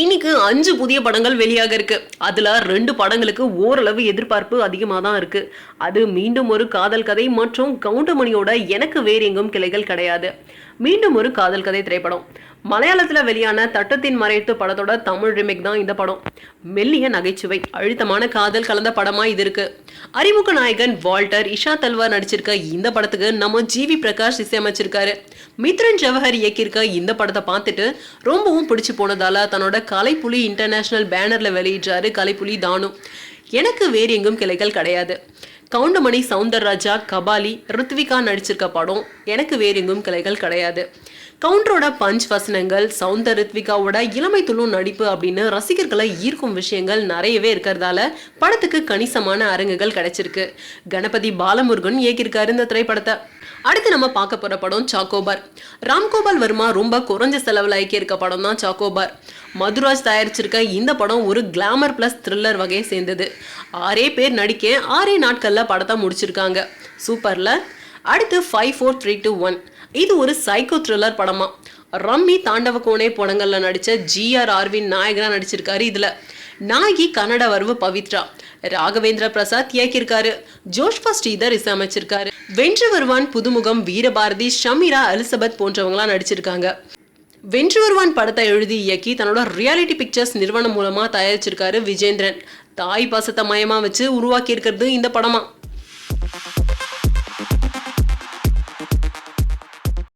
இன்னைக்கு அஞ்சு புதிய படங்கள் வெளியாக இருக்கு. அதுல ரெண்டு படங்களுக்கு ஓரளவு எதிர்பார்ப்பு அதிகமாக தான் இருக்கு. அது மீண்டும் ஒரு காதல் கதை மற்றும் கவுண்டமணியோட எனக்கு வேறு எங்கும் கிளைகள் கிடையாது. மீண்டும் ஒரு காதல் கதை திரைப்படம். மலையாளத்தில் வெளியான தட்டத்தின் மறைத்து படத்தோட தமிழ் ரிமேக் தான் இந்த படம். மெல்லிய நகைச்சுவை அழுத்தமான காதல் கலந்த படமா இது இருக்கு. அறிமுக நாயகன் வால்டர் இஷா தல்வார் நடிச்சிருக்க இந்த படத்துக்கு நம்ம ஜிவி பிரகாஷ் இசையமைச்சிருக்காரு. மித்ரன் ஜவஹர் இயக்கியிருக்க இந்த படத்தை பார்த்துட்டு ரொம்பவும் பிடிச்சு போனதால தன்னோட கலைப்புலி இன்டர்நேஷனல் பேனர்ல வெளியிட்டாரு கலைப்புலி தானு. எனக்கு வேறு எங்கும் கிளைகள் கிடையாது. கவுண்டமணி சவுந்தரராஜா கபாலி ருத்விகா நடிச்சிருக்க படம் எனக்கு வேறு எங்கும் கிளைகள் கிடையாது. கவுண்டரோட பஞ்ச் வசனங்கள் சவுந்தர் ரித்விகாவோட இளமை துளும் நடிப்பு அப்படின்னு ரசிகர்களை ஈர்க்கும் விஷயங்கள் நிறையவே இருக்கிறதால படத்துக்கு கணிசமான அரங்குகள் கிடைச்சிருக்கு. கணபதி பாலமுருகன் இயக்கியிருக்காரு இந்த திரைப்படத்தை. அடுத்து நம்ம பார்க்க போற படம் சாக்கோபார். ராம்கோபால் வர்மா ரொம்ப குறைஞ்ச செலவில் இயக்கியிருக்க படம் தான் சாக்கோபார். மதுராஜ் தயாரிச்சிருக்க இந்த படம் ஒரு கிளாமர் பிளஸ் த்ரில்லர் வகையை சேர்ந்தது. ஆறே பேர் நடிக்க ஆறே நாட்களில் படத்தை முடிச்சிருக்காங்க. சூப்பரில் அடுத்து five four three two one இது ஒரு சைக்கோ த்ரில்லர் படமா. ரம்மி தாண்டவ கோணே படங்கள்ல நடிச்ச ஜிஆர் ஆர்வின் நாயகனா நடிச்சிருக்காரு இதுல. நாயகி கன்னட வரவு பவித்ரா. ராகவேந்திர பிரசாத் இயக்கியிருக்காரு. ஜோஷ்பா ஸ்ரீதர் இசையமைச்சிருக்காரு வென்று வருவான் புதுமுகம் வீரபாரதி ஷமீரா எலிசபெத் போன்றவங்களாம் நடிச்சிருக்காங்க. வென்று வருவான் படத்தை எழுதி இயக்கி தன்னோட ரியாலிட்டி பிக்சர்ஸ் நிறுவனம் மூலமா தயாரிச்சிருக்காரு விஜேந்திரன். தாய் பாசத்தை மயமா வச்சு உருவாக்கி இருக்கிறது இந்த படமா.